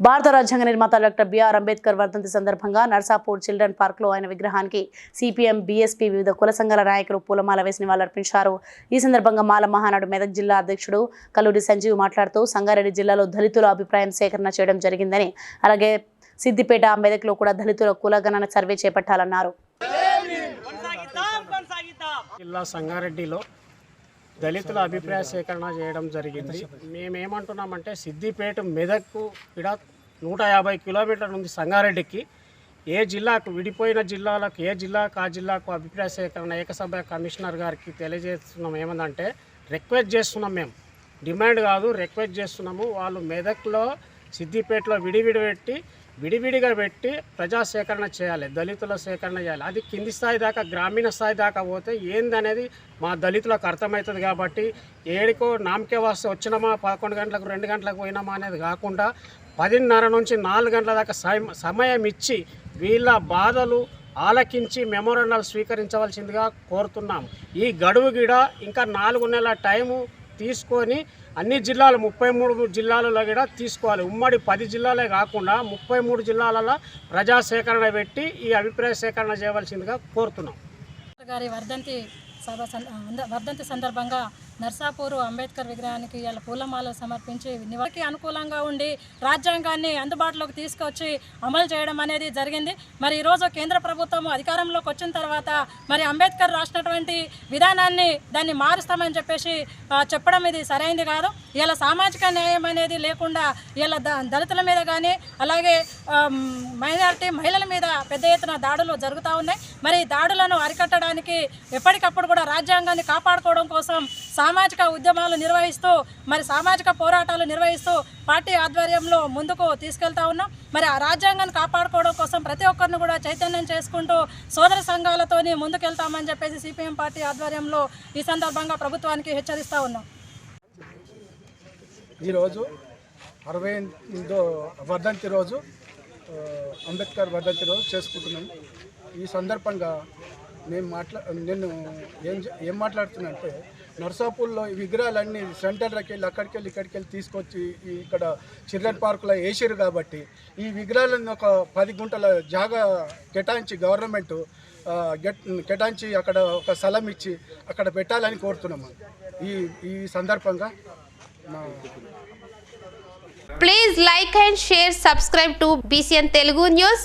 భారత రాజ్యాంగ నిర్మాత డాక్టర్ బిఆర్ అంబేద్కర్ వర్ధంతి సందర్భంగా నర్సాపూర్ చిల్డ్రన్ పార్క్లో ఆయన విగ్రహానికి సిపిఎం బీఎస్పీ వివిధ కుల సంఘాల నాయకులు పూలమాల వేసి నివాళులర్పించారు. ఈ సందర్భంగా మాల మహానాడు మెదక్ జిల్లా అధ్యక్షుడు కల్లూరి సంజీవ్ మాట్లాడుతూ సంగారెడ్డి జిల్లాలో దళితుల అభిప్రాయం సేకరణ చేయడం జరిగిందని అలాగే సిద్దిపేట మెదక్లో కూడా దళితుల కులగణన సర్వే చేపట్టాలన్నారు. జిల్లా సంగారెడ్డిలో దళితుల అభిప్రాయ సేకరణ చేయడం జరిగింది. మేమేమంటున్నామంటే సిద్దిపేట మెదక్కు ఇక్కడ నూట యాభై కిలోమీటర్లు ఉంది సంగారెడ్డికి ఏ జిల్లాకు విడిపోయిన జిల్లాలకు ఏ జిల్లాకు ఆ జిల్లాకు అభిప్రాయ సేకరణ ఏకసభ్య కమిషనర్ గారికి తెలియజేస్తున్నాం ఏమందంటే రిక్వెస్ట్ చేస్తున్నాం మేము డిమాండ్ కాదు రిక్వెస్ట్ చేస్తున్నాము. వాళ్ళు మెదక్లో సిద్దిపేటలో విడివిడి పెట్టి విడివిడిగా పెట్టి ప్రజా సేకరణ చేయాలి దళితుల సేకరణ చేయాలి. అది కింది స్థాయి దాకా గ్రామీణ స్థాయి దాకా పోతే ఏందనేది మా దళితులకు అర్థమవుతుంది కాబట్టి ఏడుకో నామకే వస్తే వచ్చినామా పదకొండు గంటలకు రెండు గంటలకు పోయినామా అనేది కాకుండా పదిన్నర నుంచి నాలుగు గంటల దాకా సమయం ఇచ్చి వీళ్ళ బాధలు ఆలకించి మెమోరండాలు స్వీకరించవలసిందిగా కోరుతున్నాం. ఈ గడువు గిడ ఇంకా నాలుగు నెలల టైము తీసుకొని అన్ని జిల్లాలు ముప్పై మూడు జిల్లాలలో కూడా తీసుకోవాలి. ఉమ్మడి పది జిల్లాలే కాకుండా ముప్పై మూడు జిల్లాలలో ప్రజా సేకరణ పెట్టి ఈ అభిప్రాయ సేకరణ చేయవలసిందిగా కోరుతున్నాం. గారి వర్ధంతి సభ వర్ధంతి సందర్భంగా నర్సాపూర్ అంబేద్కర్ విగ్రహానికి ఇలా పూలమాల సమర్పించి నివారికి అనుకూలంగా ఉండి రాజ్యాంగాన్ని అందుబాటులోకి తీసుకొచ్చి అమలు చేయడం అనేది జరిగింది. మరి ఈరోజు కేంద్ర ప్రభుత్వం అధికారంలోకి వచ్చిన తర్వాత మరి అంబేద్కర్ రాసినటువంటి విధానాన్ని దాన్ని మారుస్తామని చెప్పేసి చెప్పడం ఇది సరైంది కాదు. ఇలా సామాజిక న్యాయం అనేది లేకుండా ఇలా ద దళితుల మీద కానీ అలాగే మైనారిటీ మహిళల మీద పెద్ద ఎత్తున దాడులు జరుగుతూ ఉన్నాయి. మరి దాడులను అరికట్టడానికి ఎప్పటికప్పుడు కూడా రాజ్యాంగాన్ని కాపాడుకోవడం కోసం సామాజిక ఉద్యమాలు నిర్వహిస్తూ మరి సామాజిక పోరాటాలు నిర్వహిస్తూ పార్టీ ఆధ్వర్యంలో ముందుకు తీసుకెళ్తా ఉన్నాం. మరి ఆ రాజ్యాంగాన్ని కాపాడుకోవడం కోసం ప్రతి ఒక్కరిని కూడా చైతన్యం చేసుకుంటూ సోదర సంఘాలతోని ముందుకెళ్తామని చెప్పేసి సిపిఎం పార్టీ ఆధ్వర్యంలో ఈ సందర్భంగా ప్రభుత్వానికి హెచ్చరిస్తూ ఉన్నాం. ఈరోజు అరవై ఎనిమిదో వర్ధంతి రోజు అంబేద్కర్ వర్ధంతి రోజు చేసుకుంటున్నాం. ఈ సందర్భంగా నేను మాట్లా నేను ఏం ఏం మాట్లాడుతున్నానంటే నర్సాపూర్లో ఈ విగ్రహాలన్నీ సెంటర్కి వెళ్ళి అక్కడికి వెళ్ళి ఇక్కడికి వెళ్ళి తీసుకొచ్చి ఇక్కడ చిల్డ్రన్ పార్కులో వేసారు కాబట్టి ఈ విగ్రహాలను ఒక పది గుంటల జాగా కేటాయించి గవర్నమెంట్ గెట్ కేటాయించి అక్కడ ఒక స్థలం ఇచ్చి అక్కడ పెట్టాలని కోరుతున్నాము ఈ ఈ సందర్భంగా please like and share subscribe to BCN Telugu news